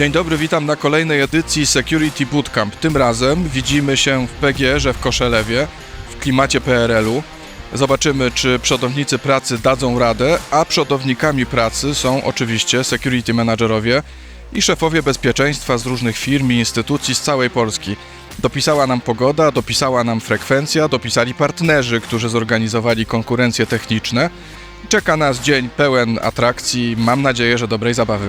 Dzień dobry, witam na kolejnej edycji Security Bootcamp. Tym razem widzimy się w PGR-ze w Koszelewie, w klimacie PRL-u. Zobaczymy, czy przodownicy pracy dadzą radę, a przodownikami pracy są oczywiście security managerowie i szefowie bezpieczeństwa z różnych firm i instytucji z całej Polski. Dopisała nam pogoda, dopisała nam frekwencja, dopisali partnerzy, którzy zorganizowali konkurencje techniczne. Czeka nas dzień pełen atrakcji, mam nadzieję, że dobrej zabawy.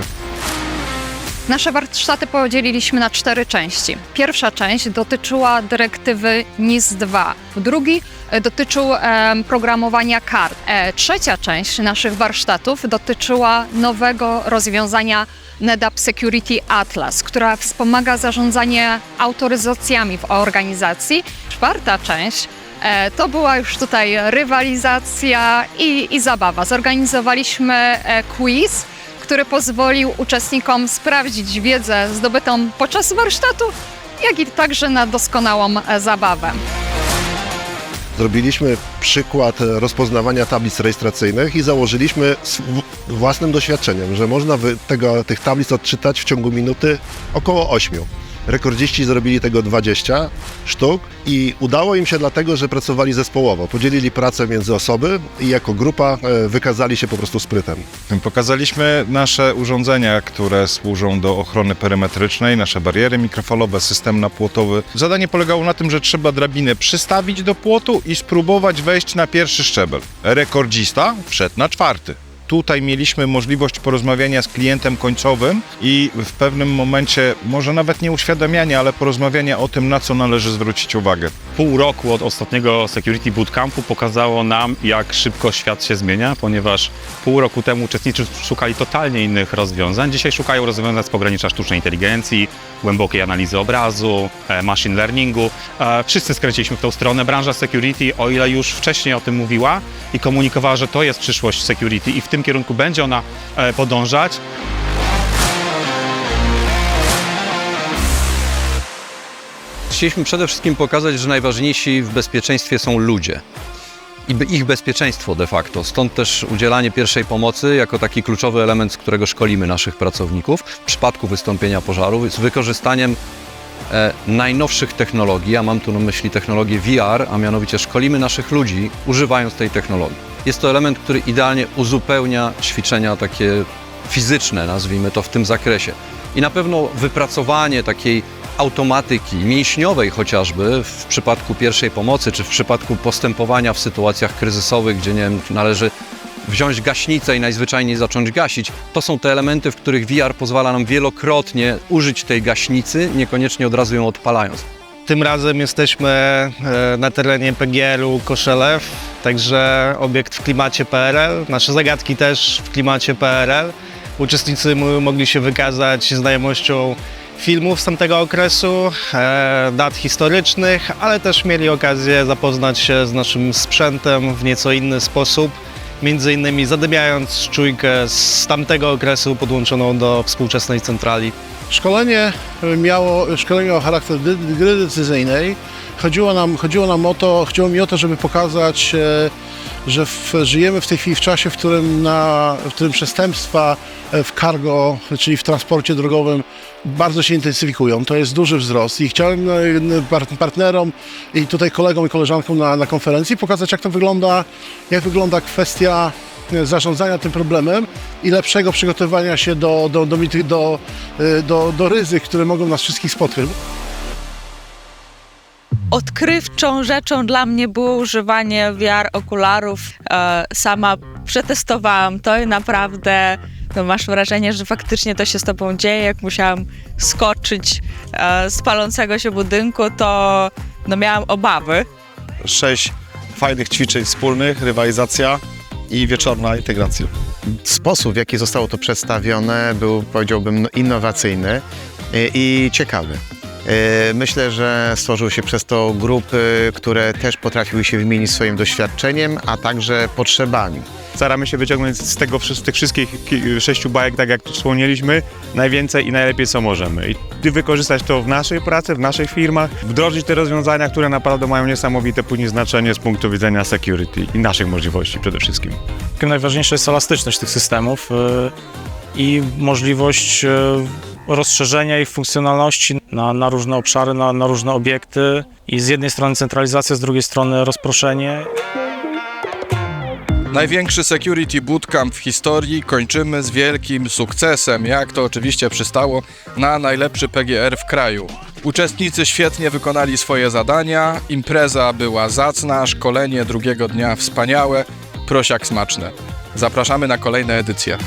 Nasze warsztaty podzieliliśmy na cztery części. Pierwsza część dotyczyła dyrektywy NIS-2, drugi e, dotyczył em, programowania kart. E, trzecia część naszych warsztatów dotyczyła nowego rozwiązania NetApp Security Atlas, która wspomaga zarządzanie autoryzacjami w organizacji. Czwarta część E, To była już tutaj rywalizacja i, i zabawa. Zorganizowaliśmy e, quiz, który pozwolił uczestnikom sprawdzić wiedzę zdobytą podczas warsztatu, jak i także na doskonałą zabawę. Zrobiliśmy przykład rozpoznawania tablic rejestracyjnych i założyliśmy z własnym doświadczeniem, że można tego, tych tablic odczytać w ciągu minuty około 8. Rekordziści zrobili tego 20 sztuk i udało im się dlatego, że pracowali zespołowo. Podzielili pracę między osoby i jako grupa e, wykazali się po prostu sprytem. Pokazaliśmy nasze urządzenia, które służą do ochrony perymetrycznej, nasze bariery mikrofalowe, system napłotowy. Zadanie polegało na tym, że trzeba drabinę przystawić do płotu i spróbować wejść na pierwszy szczebel. Rekordzista wszedł na czwarty. Tutaj mieliśmy możliwość porozmawiania z klientem końcowym i w pewnym momencie, może nawet nie uświadamiania, ale porozmawiania o tym, na co należy zwrócić uwagę. Pół roku od ostatniego Security Bootcampu pokazało nam, jak szybko świat się zmienia, ponieważ pół roku temu uczestnicy szukali totalnie innych rozwiązań. Dzisiaj szukają rozwiązań z pogranicza sztucznej inteligencji, głębokiej analizy obrazu, e, machine learningu. E, Wszyscy skręciliśmy w tą stronę. Branża security, o ile już wcześniej o tym mówiła i komunikowała, że to jest przyszłość security i w tym kierunku będzie ona e, podążać, Chcieliśmy przede wszystkim pokazać, że najważniejsi w bezpieczeństwie są ludzie i ich bezpieczeństwo de facto. Stąd też udzielanie pierwszej pomocy jako taki kluczowy element, z którego szkolimy naszych pracowników w przypadku wystąpienia pożaru z wykorzystaniem e, najnowszych technologii, a mam tu na myśli technologię VR, a mianowicie szkolimy naszych ludzi używając tej technologii. Jest to element, który idealnie uzupełnia ćwiczenia takie fizyczne, nazwijmy to w tym zakresie. I na pewno wypracowanie takiej automatyki mięśniowej chociażby w przypadku pierwszej pomocy, czy w przypadku postępowania w sytuacjach kryzysowych, gdzie nie wiem, należy wziąć gaśnicę i najzwyczajniej zacząć gasić, to są te elementy, w których VR pozwala nam wielokrotnie użyć tej gaśnicy, niekoniecznie od razu ją odpalając. Tym razem jesteśmy e, na terenie PGR-u Koszelew, także obiekt w klimacie PRL. Nasze zagadki też w klimacie PRL. Uczestnicy mogli się wykazać znajomością filmów z tamtego okresu, e, dat historycznych, ale też mieli okazję zapoznać się z naszym sprzętem w nieco inny sposób. Między innymi zadymiając czujkę z tamtego okresu podłączoną do współczesnej centrali. Szkolenie miało, szkolenie charakter gry decyzyjnej. Chodziło nam, chodziło nam o to, chodziło mi o to, żeby pokazać, e, że w, żyjemy w tej chwili w czasie, w którym, na, w którym przestępstwa e, w cargo, czyli w transporcie drogowym, bardzo się intensyfikują. To jest duży wzrost i chciałem e, par- partnerom i tutaj kolegom i koleżankom na, na konferencji pokazać, jak to wygląda, jak wygląda kwestia zarządzania tym problemem i lepszego przygotowania się do, do, do, do, e, do, do ryzyk, które mogą nas wszystkich spotkać. Odkrywczą rzeczą dla mnie było używanie VR okularów. E, sama przetestowałam to i naprawdę no, masz wrażenie, że faktycznie to się z tobą dzieje. Jak musiałam skoczyć e, z palącego się budynku, to no, miałam obawy. sześć fajnych ćwiczeń wspólnych, rywalizacja i wieczorna integracja. Sposób, w jaki zostało to przedstawione, był, powiedziałbym, no, innowacyjny i, ciekawy. E, Myślę, że stworzyły się przez to grupy, które też potrafiły się wymienić swoim doświadczeniem, a także potrzebami. Staramy się wyciągnąć z tego, tych wszystkich ki- sześciu bajek, tak jak wspomnieliśmy, najwięcej i najlepiej co możemy. I wykorzystać to w naszej pracy, w naszych firmach, wdrożyć te rozwiązania, które naprawdę mają niesamowite później znaczenie z punktu widzenia security i naszych możliwości przede wszystkim. Najważniejsza jest elastyczność tych systemów y, i możliwość y, rozszerzenia ich funkcjonalności na, na różne obszary, na, na różne obiekty i z jednej strony centralizacja, z drugiej strony rozproszenie. Największy Security Bootcamp w historii kończymy z wielkim sukcesem, jak to oczywiście przystało na najlepszy PGR w kraju. Uczestnicy świetnie wykonali swoje zadania, impreza była zacna, szkolenie drugiego dnia wspaniałe, prosiak smaczne. Zapraszamy na kolejne edycje.